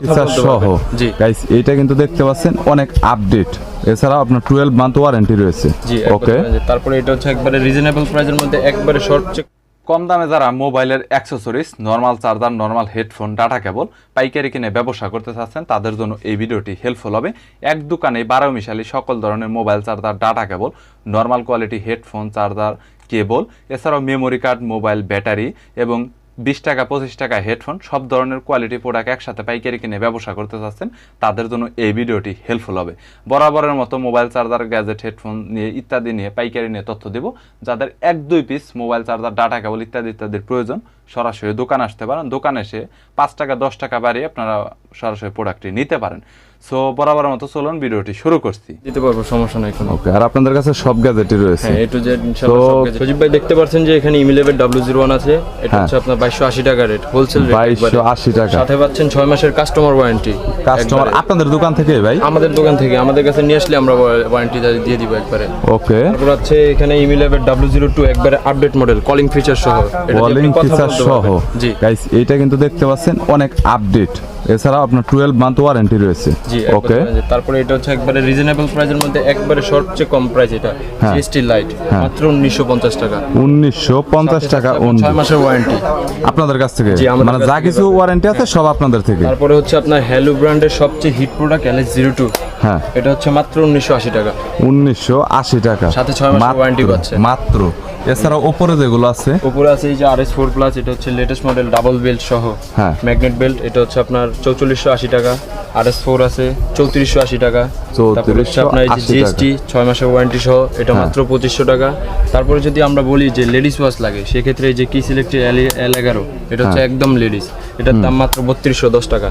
Feature সহ। Guys এটা কিন্তু দেখতে পাচ্ছেন অনেক আপডেট এছাড়াও আপনার টুয়েলভ মান্থ ওয়ারেন্টি রয়েছে। ওকে ওকে তারপরে এটা হচ্ছে একবারে রিজনেবল প্রাইসের মধ্যে একবারে শর্ট কম দামে যারা মোবাইলের accessories normal charger normal headphone data cable পাইকারি কিনে ব্যবসা করতে চাচ্ছেন তাদের জন্য এই ভিডিওটি হেল্পফুল হবে। এক দোকানে বারো মিশালি সকল ধরনের mobile charger data cable normal quality headphone charger cable এছাড়াও মেমোরি কার্ড মোবাইল ব্যাটারি এবং বিশ টাকা, পঁচিশ টাকা হেডফোন সব ধরনের কোয়ালিটি প্রোডাক্ট একসাথে পাইকারি কিনে ব্যবসা করতে চাচ্ছেন, তাদের জন্য এই ভিডিওটি হেল্পফুল হবে। বরাবরের মতো মোবাইল চার্জার গ্যাজেট হেডফোন নিয়ে ইত্যাদি নিয়ে পাইকারি নিয়ে তথ্য দেব। যাদের এক, দুই piece mobile charger data cable ইত্যাদি, ইত্যাদির প্রয়োজন, সরাসরি দোকান আসতে পারেন। দোকানে এসে পাঁচ টাকা, দশ টাকা বাড়িয়ে আপনারা সরাসরি প্রোডাক্টটি নিতে পারেন। সো বরাবরের মতো চলুন ভিডিওটি শুরু করছি। দিতে পারব সমস্যা নাই কোনো। ওকে আর আপনাদের কাছে সব গ্যাজেটই রয়েছে। হ্যাঁ এ টু জেড তো- সজিব ভাই দেখতে পাচ্ছেন যে এখানে ইমিলেভেন ডাব্লিউ জিরো ওয়ান আছে। এটা হ্যাঁ। হচ্ছে আপনার বাইশশো আশি টাকা রেট হোলসেল রেট বাইশশো আশি টাকা। সাথে পাচ্ছেন ছয় মাসের কাস্টমার ওয়ারেন্টি কাস্টমার আপনাদের দোকান থেকে ভাই? আমাদের দোকান থেকে আমাদের কাছে নিয়ে আসলে আমরা ওয়ারেন্টি দিয়ে দিব একবারে। ওকে তারপর হচ্ছে এখানে ইমিলেভেন ডাব্লিউ জিরো টু একবারে আপডেট মডেল কলিং ফিচার সহ। এটা কলিং কথা ফিচার বলতে সহ। জি। গাইস এইটা কিন্তু দেখতে পাচ্ছেন অনেক আপডেট এছাড়াও আপনার টুয়েলভ মান্থ ওয়ারেন্টি রয়েছে। ওকে তারপরে এটা হচ্ছে একবারে রিজনেবল প্রাইসের মধ্যে একবারে সবচেয়ে কম প্রাইস এটা। হ্যাঁ। জিএসটি লাইট মাত্র উনিশশো পঞ্চাশ টাকা। উনিশশো পঞ্চাশ টাকা ছয় মাসের ওয়ারেন্টি আপনাদের কাছ থেকে? মানে যা কিছু ওয়ারেন্টি আছে সব আপনাদের থেকে? তারপরে হচ্ছে আপনার হ্যালো ব্র্যান্ডের সবচেয়ে hit product LS zero two হ্যাঁ। এটা হচ্ছে মাত্র উনিশশো আশি টাকা। উনিশশো আশি টাকা। সাথে ছয় মাত্র- warranty পাচ্ছেন। মাত্র। এছাড়াও ওপরে যেগুলো আছে? উপরে আছে এই যে আর এস ফোর প্লাস এটা হচ্ছে লেটেস্ট মডেল ডাবল বেল্ট সহ। হ্যাঁ। ম্যাগনেট বেল্ট এটা হচ্ছে আপনার চৌচল্লিশশো আশি টাকা। আর এস ফোর আছে চৌত্রিশশো আশি টাকা। তারপরে হচ্ছে আপনার এই যে জিএসটি ছয় মাসের ওয়ারেন্টি সহ এটা হ্যাঁ। মাত্র পঁচিশশো টাকা। তারপরে যদি আমরা বলি যে লেডিস ওয়াচ লাগে সেক্ষেত্রে এই যে কি সিলেক্টেড এল এগারো এটা হচ্ছে হ্যাঁ। একদম লেডিস এটার দাম মাত্র বত্রিশশো দশ টাকা।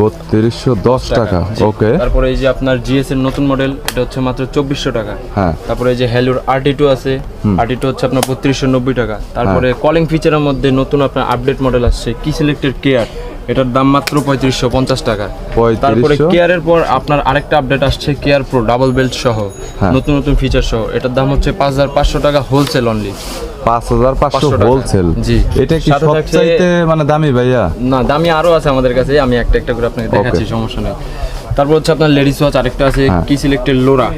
বত্রিশশো দশ টাকা। ওকে। তারপরে এই যে আপনার জিএস এর নতুন মডেল এটা হচ্ছে মাত্র চব্বিশশো টাকা। হ্যাঁ। তারপরে এই যে হ্যালোর আরটি টু আছে আরটি টু হচ্ছে আপনার বত্রিশশো নব্বই টাকা। তারপরে হ্যাঁ। কলিং ফিচারের মধ্যে নতুন আপনার আপডেট মডেল আসছে কি সিলেক্টেড কেয়ার এটার দাম মাত্র পঁয়ত্রিশশো পঞ্চাশ টাকা। তারপরে কেয়ারের পর আপনার আরেকটা আপডেট আসছে কেয়ার প্রো ডাবল বেল্ট সহ। হ্যাঁ। নতুন নতুন ফিচার সহ। এটার দাম হচ্ছে পাঁচ হাজার পাঁচশো টাকা হোলসেল অনলি পাঁচ হাজার পাঁচশো টাকা। হোলসেল জি। এটা কি সবচাইতে মানে দামি ভাইয়া? না দামি আরও আছে আমাদের কাছে। আমি একটা একটা করে আপনাকে দেখাচ্ছি সমস্যা নেই। তারপর হচ্ছে আপনার লেডিস ওয়াচ আরেকটা আছে হ্যাঁ। কি সিলেক্টেড লোরা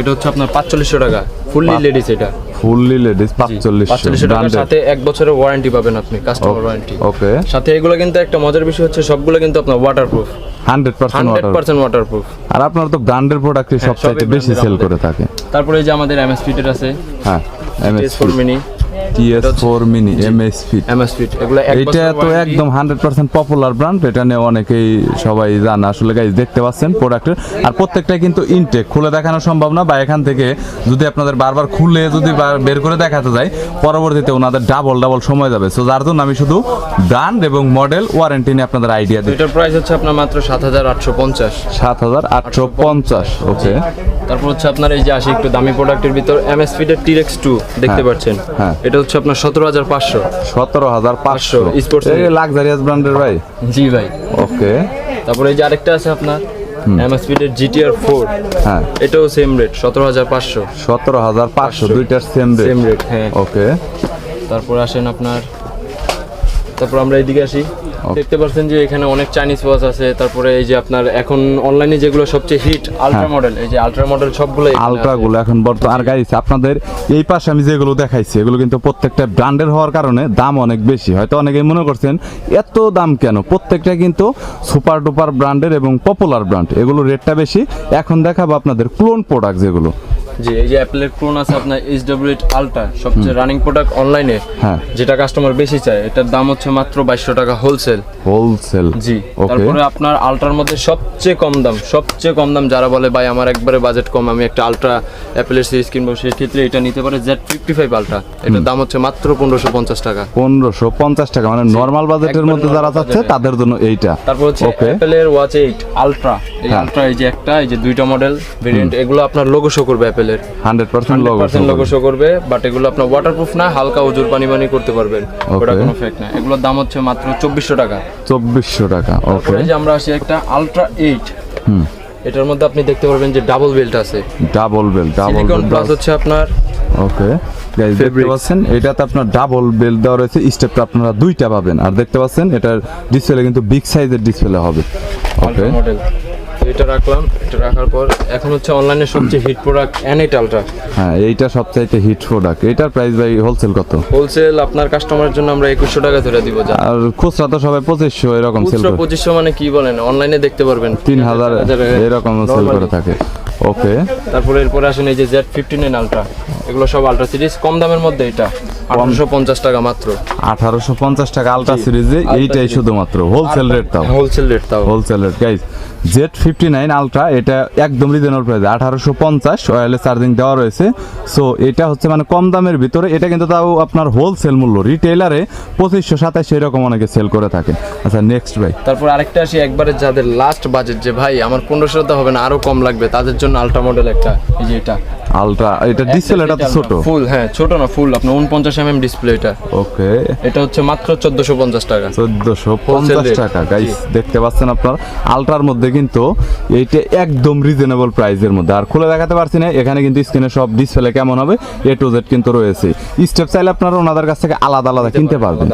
এটা হচ্ছে আপনার পাঁচচল্লিশশো টাকা। ফুললি লেডিস এটা। ফুললি লেডিস পাঁচচল্লিশশো পাঁচচল্লিশশো টাকার সাথে এক বছরের ওয়ারেন্টি পাবেন আপনি কাস্টমার ওয়ারেন্টি ওকে সাথে এগুলো কিন্তু একটা মজার বিষয় হচ্ছে সবগুলো কিন্তু আপনার waterproof hundred percent hundred water percent waterproof আর আপনারা তো ব্র্যান্ডের প্রোডাক্টই সবচেয়ে সবই বেশি সেল করে থাকে। তারপরে এই যে আমাদের এমএসপি ফিটের আছে। হ্যাঁ four mini TS four mini fit MS fit এগুলো এক তো একদম হান্ড্রেড পার্সেন্ট পপুলার ব্র্যান্ড এটা নিয়ে অনেকেই সবাই জানে। আসলে গাইজ দেখতে পাচ্ছেন প্রোডাক্টের আর প্রত্যেকটাই কিন্তু ইনটেক খুলে দেখানো সম্ভব না। বা এখান থেকে যদি আপনাদের বারবার খুলে যদি বের করে দেখাতে যায় পরবর্তীতে ওনাদের ডাবল ডাবল সময় যাবে। সো যার জন্য আমি শুধু ব্র্যান্ড এবং মডেল ওয়ারেন্টি নিয়ে আপনাদের আইডিয়া দিই এটার প্রাইস হচ্ছে আপনার মাত্র সাত হাজার আটশো পঞ্চাশ। সাত হাজার আটশো পঞ্চাশ ওকে তারপর হচ্ছে আপনার এই যে আসি একটু দামি প্রোডাক্টের ভিতর এমএস ফিটের টিরেক্স টু দেখতে হ্যাঁ, পাচ্ছেন। হ্যাঁ। এটা হচ্ছে আপনার সতেরো হাজার পাঁচশো। সতেরো হাজার পাঁচশো। স্পোর্টস লাক্সারিয়াস ব্র্যান্ডের ভাই। জি ভাই। ওকে তারপরে এই যে আরেকটা আছে আপনার জিটিআর ফোর হ্যাঁ। এটাও সেম রেট সতেরো হাজার পাঁচশো। সতেরো হাজার পাঁচশো দুইটার সেম রেট হ্যাঁ। ওকে তারপর আসেন আপনার তারপর আমরা এদিকে আসি। দেখতে পাচ্ছেন যে এখানে অনেক চাইনিজ ওয়াচ আছে তারপরে এই যে আপনার এখন অনলাইনে যেগুলো সবচেয়ে হিট আলট্রা মডেল এই যে আলট্রা মডেল সবগুলো আলট্রা গুলো এখন বর্তমান আর গাইস আপনাদের এই পাশে আমি যেগুলো দেখাইছি এগুলো কিন্তু প্রত্যেকটা ব্র্যান্ডের হওয়ার কারণে দাম অনেক বেশি। হয়তো অনেকেই মনে করছেন এত দাম কেন? প্রত্যেকটা কিন্তু সুপার ডুপার ব্র্যান্ডের এবং পপুলার ব্র্যান্ড এগুলো রেটটা বেশি। এখন দেখাবো আপনাদের ক্লোন প্রোডাক্ট যেগুলো। জি এই যে অ্যাপেলের ক্রোন আছে আপনার এইচ ডাব্লিউ এইট আলট্রা সবচেয়ে রানিং প্রোডাক্ট অনলাইনে হ্যাঁ। যেটা কাস্টমার বেশি চায় এটার দাম হচ্ছে মাত্র বাইশশো টাকা হোলসেল হোলসেল জি তারপরে আপনার আলট্রার মধ্যে সবচেয়ে কম দাম সবচেয়ে কম দাম যারা বলে ভাই আমার একবারে বাজেট কম আমি একটা আলট্রা অ্যাপেলের সিরিজ কিনবো সেই ক্ষেত্রে এটা নিতে পারে জেড ফিফটি ফাইভ আলট্রা এটার দাম হচ্ছে মাত্র পনেরোশো পঞ্চাশ টাকা। পনেরোশো পঞ্চাশ টাকা মানে নর্মাল বাজেটের মধ্যে যারা চাচ্ছে তাদের জন্য এইটা। তারপর হচ্ছে অ্যাপেলের ওয়াচ এইট আলট্রা এই হ্যাঁ। আলট্রা এই যে একটা এই যে দুইটা মডেল ভেরিয়েন্ট এগুলো আপনার লোগো শো করবে অ্যাপেলের হান্ড্রেড পার্সেন্ট লোগো শো করবে। বাট এগুলো আপনার ওয়াটারপ্রুফ না হালকা উজুর পানি পানি করতে পারবেন। ওটা কোনো ফেক না। এগুলোর দাম হচ্ছে মাত্র চব্বিশশো টাকা। চব্বিশশো টাকা ওকে যে আমরা আসি একটা আলট্রা এইট এটার মধ্যে আপনি দেখতে পারবেন যে ডাবল বেল্ট আছে। ডাবল বেল ডাবল প্লাস হচ্ছে আপনার ওকে গাইস দেখতে। পাচ্ছেন এটাতে আপনার ডাবল বেল্ট দেওয়া রয়েছে স্টেপটা আপনারা দুইটা পাবেন। আর দেখতে পাচ্ছেন এটার ডিসপ্লে কিন্তু বিগ সাইজের ডিসপ্লে হবে। ওকে মডেল এটা রাখলাম এটা রাখার পর এখন হচ্ছে অনলাইনে সবচেয়ে হিট প্রোডাক্ট আলট্রা হ্যাঁ এইটা সবচাইতে হিট প্রোডাক্ট এটার প্রাইস ভাই হোলসেল কত? হোলসেল আপনার কাস্টমারের জন্য আমরা একুশশো টাকা ধরে দিব যা। আর খুচরা তো সবাই পঁচিশশো এরকম সেল করে। পঁচিশশো মানে কি বলেন? অনলাইনে দেখতে পারবেন। তিন হাজার এরকম সেল করে থাকে। ওকে তারপরে এরপরে আসেন এই যে জেড ফিফটি নাইন আলট্রা এগুলো সব আলট্রা সিরিজ কম দামের মধ্যে এটা। আঠারোশো পঞ্চাশ টাকা মাত্র। আঠারোশো পঞ্চাশ টাকা আলট্রা সিরিজে এইটাই শুধুমাত্র হোলসেল রেট তাও। হোলসেল রেট তাও। Wholesale rate guys Z fifty nine ultra এটা একদম রিজনেবল প্রাইস আঠারোশো পঞ্চাশ ওয়ারলেস চার্জিং দেওয়া রয়েছে। সো এটা হচ্ছে মানে কম দামের ভিতরে এটা কিন্তু তাও আপনার হোলসেল মূল্য। রিটেলারে পঁচিশশো সাতাশ এরকম অনেকে সেল করে থাকে। আচ্ছা নেক্সট ভাই। তারপর আরেকটা আসি একবারে যাদের লাস্ট বাজেট যে ভাই আমার পনেরোশো হবে না আরও কম লাগবে তাদের জন্য আলট্রা মডেল একটা এই যে এটা। আলট্রা এটা ডিসপ্লেটা ছোট ফুল হ্যাঁ ছোট না ফুল। আপনার উনপঞ্চাশ এমএম ডিসপ্লে এটা। ওকে। এটা হচ্ছে মাত্র চোদ্দশো পঞ্চাশ টাকা। চোদ্দশো পঞ্চাশ rate, টাকা গাইস দেখতে পাচ্ছেন আপনার? আলট্রার মধ্যে কিন্তু এইটা একদম রিজনেবল প্রাইসের মধ্যে। আর খুলে দেখাতে পারছি না এখানে কিন্তু স্ক্রিনে সব ডিসপ্লে কেমন হবে? এ টু জেড কিন্তু রয়েছে। স্টেপ চাইলে আপনারা ওনাদের কাছ থেকে আলাদা আলাদা কিনতে পারবেন।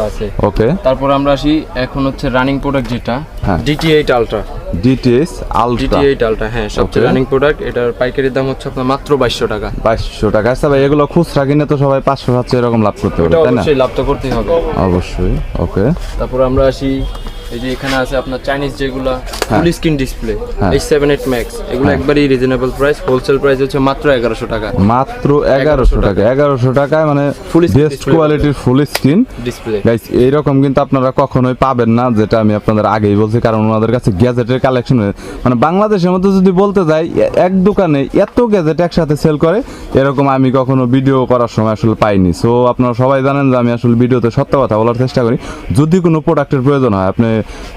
ওকে। তারপর আমরা আসি এখন হচ্ছে রানিং প্রোডাক্ট যেটা হ্যাঁ। DT eight ultra DTS ultra DT eight ultra হ্যাঁ সবচেয়ে রানিং প্রোডাক্ট এটার পাইকারি দাম হচ্ছে আপনার মাত্র বাইশশো টাকা। বাইশশো টাকা। ভাই এগুলো খুচরা কিনে তো সবাই পাঁচশো সাতশো এরকম লাভ করতে পারে তাই না? লাভ তো করতেই হবে। অবশ্যই ওকে তারপর আমরা আসি এই যে এখানে আছে আপনার চাইনিজ যেগুলো। Full screen display. H seven eight max এগুলো হ্যাঁ। একবারই রিজনেবল প্রাইস হোলসেল প্রাইস হচ্ছে মাত্র এগারোশো টাকা। মাত্র এগারোশো টাকা। এগারোশো টাকায় মানে ফুল বেস্ট কোয়ালিটির ফুল স্ক্রিন ডিসপ্লে গাইস এইরকম কিন্তু আপনারা কখনোই পাবেন না যেটা আমি আপনাদের আগেই বলছি কারণ ওনাদের কাছে গ্যাজেটের কালেকশন মানে বাংলাদেশের মধ্যে যদি বলতে যাই এক দোকানে এত গ্যাজেট একসাথে সেল করে এরকম আমি কখনো ভিডিও করার সময় আসলে পাইনি। সো আপনারা সবাই জানেন যে আমি আসলে ভিডিওতে সত্য কথা বলার চেষ্টা করি। যদি কোনো প্রোডাক্টের প্রয়োজন হয় আপনি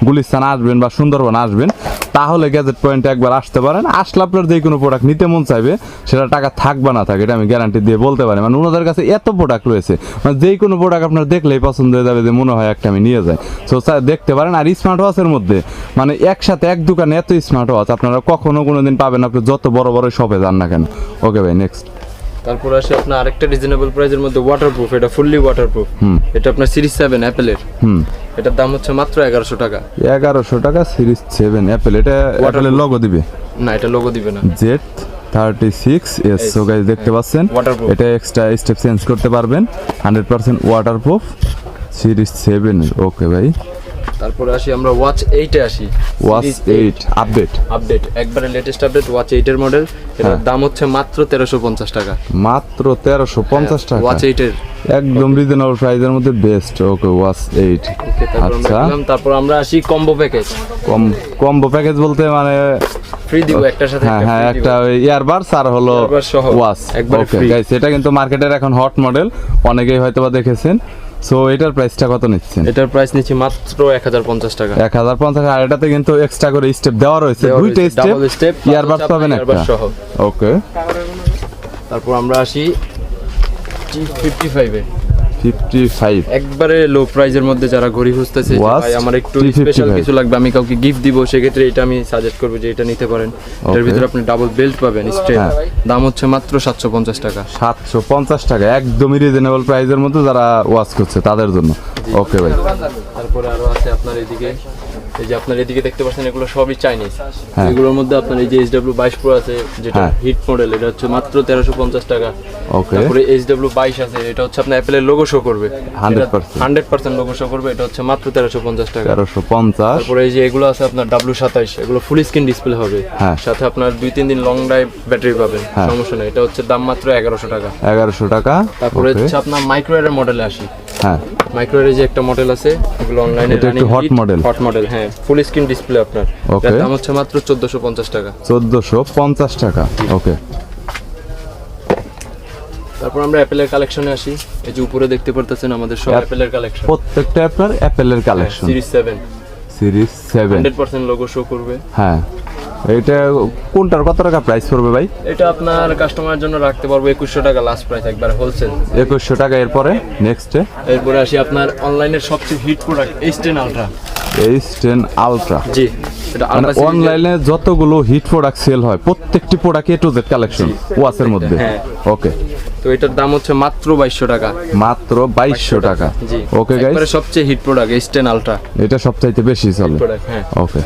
গুলিস্তান আসবেন বা সুন্দরবন আসবেন, তাহলে গ্যাজেট পয়েন্টে একবার আসতে পারেন। আসলে আপনার যে কোনো প্রোডাক্ট নিতে মন চাইবে, সেটা টাকা থাক বা না থাকে, এটা আমি গ্যারান্টি দিয়ে বলতে পারি। মানে ওনাদের কাছে এত প্রোডাক্ট রয়েছে মানে যেই কোনো প্রোডাক্ট আপনার দেখলেই পছন্দ হয়ে যাবে যে মনে হয় একটা আমি নিয়ে যাই। সো দেখতে পারেন, আর স্মার্ট ওয়াচের মধ্যে মানে একসাথে এক দোকানে এত স্মার্ট ওয়াচ আপনারা কখনো কোনো দিন পাবেন আপনি যত বড় বড় শপে যান না কেন। ওকে ভাই নেক্সট তারপর আসে আপনার আরেকটা রিজনেবল প্রাইসের মধ্যে ওয়াটারপ্রুফ এটা ফুললি ওয়াটারপ্রুফ এটা আপনার সিরিজ সেভেন অ্যাপেলের হুম। এটার দাম হচ্ছে মাত্র এগারোশো টাকা। এগারোশো টাকা সিরিজ সেভেন অ্যাপেল এটা অ্যাপেলের লোগো দিবে? না এটা লোগো দিবে না। Z thirty six S so guys দেখতে পাচ্ছেন? Waterproof. এটা এক্সট্রা স্টেপ চেঞ্জ করতে পারবেন। Hundred percent waterproof series seven okay ভাই। তারপরে আসি আমরা ওয়াচ এইটে আসি। ওয়াচ এইট আপডেট আপডেট একবারে লেটেস্ট আপডেট ওয়াচ এইটের মডেল এটার হ্যাঁ। দাম হচ্ছে মাত্র তেরোশো পঞ্চাশ টাকা। মাত্র তেরোশো পঞ্চাশ টাকা। ওয়াচ এইটের একদম রিজনেবল প্রাইসের মধ্যে বেস্ট ওকে ওয়াচ এইট তারপর আমরা আচ্ছা। তারপর আমরা আসি কম্বো প্যাকেজ কম কম্বো প্যাকেজ বলতে মানে ফ্রি দিব একটার সাথে হ্যাঁ হ্যাঁ। একটা ইয়ারবাডস আর হলো ওয়াচ একবারে ওকে। গাইস এটা কিন্তু মার্কেটের এখন হট মডেল অনেকেই হয়তোবা দেখেছেন। সো এটার প্রাইসটা কত নিচ্ছেন? এটার প্রাইস নিচ্ছি মাত্র 1050 টাকা। 1050 আর এটাতে কিন্তু এক্সট্রা করে স্টেপ দেওয়া রয়েছে দুইটা স্টেপ ডাবল স্টেপ ইয়ারবাস পাবেন একটা? ওকে তারপর আমরা আসি টি 55 এ 355 একবারে লো প্রাইজের মধ্যে যারা ঘড়ি খুঁজতেছে ভাই আমার একটু স্পেশাল কিছু লাগবে আমি কাউকে গিফট দিব সেক্ষেত্রে এটা আমি সাজেস্ট করব যে এটা নিতে পারেন। এর ভিতরে আপনি ডাবল বেল্ট পাবেন স্টেন হ্যাঁ। দাম হচ্ছে মাত্র 750 টাকা। 750 টাকা একদমই রিজনেবল প্রাইজের মধ্যে যারা ওয়াচ করছে তাদের জন্য। ওকে ভাই। তারপরে আরও আছে আপনার এদিকে। এই যে আপনার এদিকে দেখতে পাচ্ছেন এগুলো সবই চাইনিজ হ্যাঁ। এগুলোর মধ্যে আপনার এই যে এইচ ডাব্লিউ বাইশ প্রো আছে যেটা হ্যাঁ। হিট মডেল এটা হচ্ছে মাত্র তেরোশো পঞ্চাশ টাকা। ওকে তারপরে এইচ ডাব্লিউ বাইশ আছে এটা হচ্ছে আপনার অ্যাপেলের লোগো শো করবে। হান্ড্রেড পার্সেন্ট লোগো শো করবে এটা হচ্ছে মাত্র তেরোশো পঞ্চাশ টাকা। তেরোশো পঞ্চাশ। তারপরে এই যে এগুলো আছে আপনার ডাব্লু সাতাইশ এগুলো ফুল স্ক্রিন ডিসপ্লে হবে। হ্যাঁ। সাথে আপনার দুই তিন দিন লং ড্রাইভ ব্যাটারি পাবেন হ্যাঁ। সমস্যা নেই। এটা হচ্ছে দাম মাত্র এগারোশো টাকা। এগারোশো টাকা। তারপরে হচ্ছে আপনার মাইক্রোয়ারের মডেলে আসি। হ্যাঁ। মাইক্রোওয়েভের যে একটা মডেল আছে এগুলো অনলাইনে এটা একটু hot model। হট মডেল হ্যাঁ ফুল স্ক্রিন ডিসপ্লে আপনার। Okay. দাম হচ্ছে মাত্র 1450 টাকা। চোদ্দোশো পঞ্চাশ টাকা ওকে তারপর আমরা অ্যাপেলের কালেকশনে আসি। এই যে উপরে দেখতে পারতেছেন আমাদের সব অ্যাপেলের কালেকশন প্রত্যেকটা আপনার অ্যাপেলের collection series 7 series seven 100% logo show করবে। হ্যাঁ। এইটা কোনটার কত টাকা প্রাইস পড়বে ভাই? এটা আপনার কাস্টমারের জন্য রাখতে পারব 2100 টাকা লাস্ট প্রাইস একবার হোলসেল একুশশো টাকা এরপরে নেক্সটে এরপরে আসি আপনার অনলাইনের সবচেয়ে hit product H ten ultra H ten ultra জি এটা মানে অনলাইনে যতগুলো হিট প্রোডাক্ট সেল হয় প্রত্যেকটি product A to Z collection ওয়াচের মধ্যে। হ্যাঁ। ওকে তো এটার দাম হচ্ছে মাত্র বাইশশো টাকা। মাত্র বাইশশো টাকা। জি। ওকে গাইস সবচেয়ে hit product H ten ultra এটা সবচাইতে বেশি চলে। প্রোডাক্ট হ্যাঁ। ওকে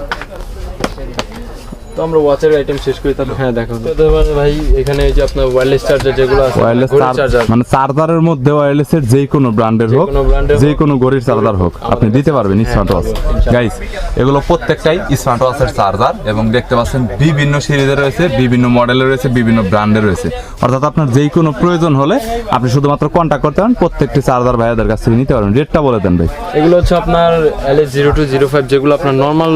তো আমরা ওয়াচের আইটেম শেষ করি তারপর হ্যাঁ দেখো। তো ভাই এখানে এই যে আপনার ওয়্যারলেস চার্জার যেগুলো আছে ওয়্যারলেস চার্জার মানে চার্জারের মধ্যে ওয়্যারলেস এর যে কোনো ব্র্যান্ডের হোক কোনো যে চার্জার হোক আপনি দিতে পারবেন স্মার্ট ওয়াচ গাইস এগুলো প্রত্যেকটাই স্মার্ট ওয়াচের চার্জার এবং দেখতে পাচ্ছেন বিভিন্ন সিরিজের রয়েছে বিভিন্ন মডেলের রয়েছে বিভিন্ন ব্র্যান্ডের রয়েছে। অর্থাৎ আপনার যেই কোনো প্রয়োজন হলে আপনি শুধুমাত্র কন্ট্যাক্ট করতে পারেন প্রত্যেকটি চার্জার ভাইয়াদের কাছ থেকে নিতে পারবেন। রেটটা বলে দেন ভাই। এগুলো হচ্ছে আপনার LS zero two zero five যেগুলো আপনার নর্মাল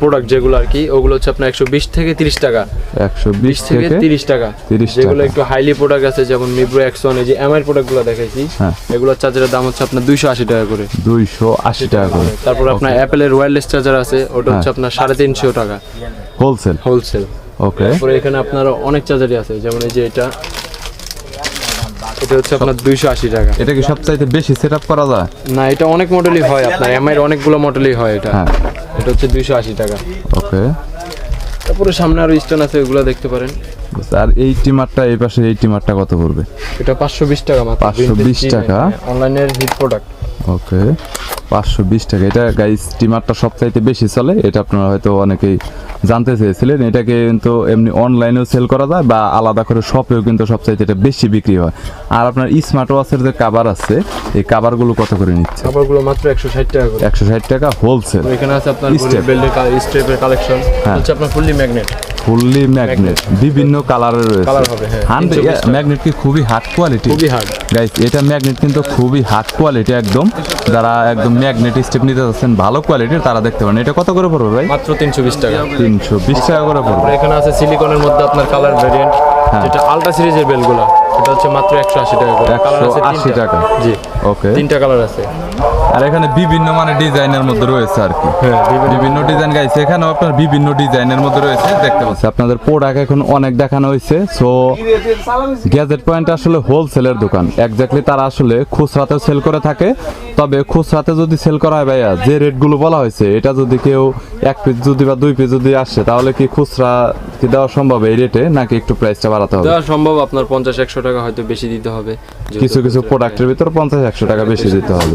প্রোডাক্ট যেগুলো আর কি ওগুলো হচ্ছে আপনার একশো বিশ থেকে তিরিশ টাকা। একশো বিশ থেকে তিরিশ টাকা। 30 যেগুলো একটু হাইলি প্রোডাক্ট আছে যেমন মিব্রো এক্সন এই যে এমআই প্রোডাক্টগুলো দেখাইছি হ্যাঁ। এগুলোর চার্জারের দাম হচ্ছে আপনার দুইশো আশি টাকা করে। দুইশো আশি টাকা করে। তারপর আপনার অ্যাপেলের ওয়্যারলেস চার্জার আছে ওটা হচ্ছে হ্যাঁ। আপনার সাড়ে তিনশো টাকা। হোলসেল হোলসেল ওকে তারপরে এখানে আপনার অনেক চার্জারই আছে যেমন এই যে এটা। এটা হচ্ছে আপনার দুইশো আশি টাকা। এটা কি সবচাইতে বেশি সেট আপ করা যায়? না এটা অনেক মডেলই হয় আপনার এমআই এর অনেকগুলো মডেলই হয় এটা। হ্যাঁ। এটা হচ্ছে দুইশো আশি টাকা। ওকে তারপরে সামনে আরও স্টোন আছে ওগুলো দেখতে পারেন। আর এই টিমারটা এই পাশে এই টিমারটা কত পড়বে? এটা পাঁচশো বিশ টাকা মাত্র 520 টাকা? অনলাইনের হিট প্রোডাক্ট ওকে পাঁচশো বিশ টাকা। এটা গাইস স্টিমারটা সবচাইতে বেশি চলে। এটা আপনারা হয়তো অনেকেই জানতে চেয়েছিলেন। এটাকে কিন্তু এমনি অনলাইনেও সেল করা যায় বা আলাদা করে শপেও কিন্তু সবচাইতে এটা বেশি বিক্রি হয়। আর আপনার স্মার্ট ওয়াচের যে কাভার আছে এই কাভারগুলো কত করে নিচ্ছে? খাবারগুলো মাত্র একশো ষাট টাকা একশো ষাট টাকা হোলসেল এখানে আছে আপনার. বেল্টের স্টেপের কালেকশন। হচ্ছে আপনার ফুললি ম্যাগনেট ফুললি ম্যাগনেট বিভিন্ন কালারের রয়েছে। Colour। হান্ড্রেড 320 টাকা। ম্যাগনেট কি খুবই হার্ড কোয়ালিটি গাইস এটা ম্যাগনেট কিন্তু খুবই হার্ড কোয়ালিটি একদম। যারা একদম ম্যাগনেট স্টেপ নিতে যাচ্ছেন ভালো কোয়ালিটির তারা দেখতে পারেন। এটা কত করে পড়বে ভাই? মাত্র তিনশো বিশ টাকা। তিনশো বিশ টাকা করে পড়বে। এখানে আছে সিলিকনের মধ্যে আপনার কালার ভেরিয়েন্ট। যেটা আলট্রা সিরিজের বেলগুলো এটা হচ্ছে মাত্র একশো আশি টাকা করে। কালার আছে 180 টাকা। জি। ওকে তিনটা কালার আছে। আর এখানে বিভিন্ন মানে ডিজাইনের মধ্যে রয়েছে আর কি। হ্যাঁ বিভিন্ন ডিজাইন গাইছে। এখানেও আপনার বিভিন্ন ডিজাইনের মধ্যে রয়েছে দেখতে পাচ্ছি আপনাদের প্রোডাক্ট এখন অনেক দেখানো হয়েছে সো গ্যাজেট পয়েন্ট আসলে হোলসেলের দোকান। এক্স্যাক্টলি তারা আসলে খুচরাতে সেল করে থাকে। তবে খুচরাতে যদি সেল করা হয় ভাইয়া যে রেটগুলো বলা হয়েছে এটা যদি কেউ এক পিস যদি বা দুই পিস যদি আসে তাহলে কি খুচরা কি দেওয়া সম্ভব এই রেটে নাকি একটু প্রাইসটা বাড়াতে হবে? দেওয়া সম্ভব আপনার পঞ্চাশ একশো টাকা হয়তো বেশি দিতে হবে। কিছু কিছু প্রোডাক্টের ভিতর পঞ্চাশ একশো টাকা বেশি দিতে হবে।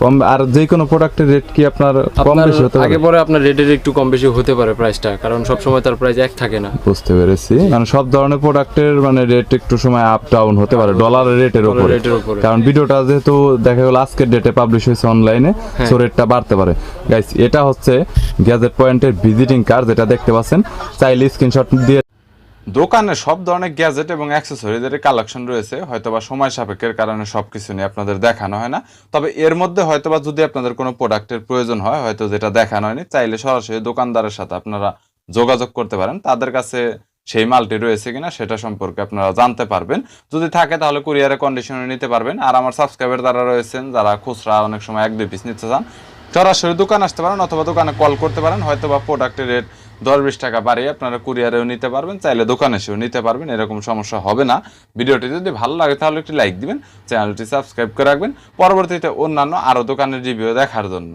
কম আর যে কোনো প্রোডাক্টের রেট কি আপনার কম আপনার বেশি হতে আগে পরে আপনার রেটের একটু কম বেশি হতে পারে প্রাইসটা কারণ সব সময় তার প্রাইস এক থাকে না। বুঝতে পেরেছি। মানে সব ধরনের প্রোডাক্টের মানে রেট একটু সময় আপ ডাউন হতে পারে ডলারের রেটের উপরে। রেটের কারণ ভিডিওটা যেহেতু দেখা গেল আজকের ডেটে পাবলিশ হয়েছে অনলাইনে। সো রেটটা বাড়তে পারে। গাইস এটা হচ্ছে গ্যাজেট পয়েন্টের ভিজিটিং কার্ড যেটা দেখতে পাচ্ছেন। চাইলে স্ক্রিনশট দিয়ে দোকানে সব ধরনের গ্যাজেট এবং অ্যাক্সেসরিজের কালেকশন রয়েছে, হয়তোবা সময় সাপেক্ষের কারণে সবকিছু নিয়ে আপনাদের দেখানো হয় না। তবে এর মধ্যে হয়তোবা যদি আপনাদের কোনো প্রোডাক্টের প্রয়োজন হয়, হয়তো যেটা দেখানো হয়নি, চাইলে সরাসরি দোকানদারের সাথে আপনারা যোগাযোগ করতে পারেন। তাদের কাছে সেই মালটি রয়েছে কিনা সেটা সম্পর্কে আপনারা জানতে পারবেন। যদি থাকে তাহলে কুরিয়ারে কন্ডিশনে নিতে পারবেন। আর আমার সাবস্ক্রাইবার যারা রয়েছেন, যারা খুচরা অনেক সময় এক দুই পিস নিতে চান, সরাসরি দোকান আসতে পারেন অথবা দোকানে কল করতে পারেন। হয়তো বা প্রোডাক্টের রেট দশ বিশ টাকা বাড়িয়ে আপনারা কুরিয়ারেও নিতে পারবেন, চাইলে দোকানে এসেও নিতে পারবেন, এরকম সমস্যা হবে না। ভিডিওটি যদি ভালো লাগে তাহলে একটি লাইক দিবেন, চ্যানেলটি সাবস্ক্রাইব করে রাখবেন। পরবর্তীতে অন্যান্য আরও দোকানের রিভিউ দেখার জন্য।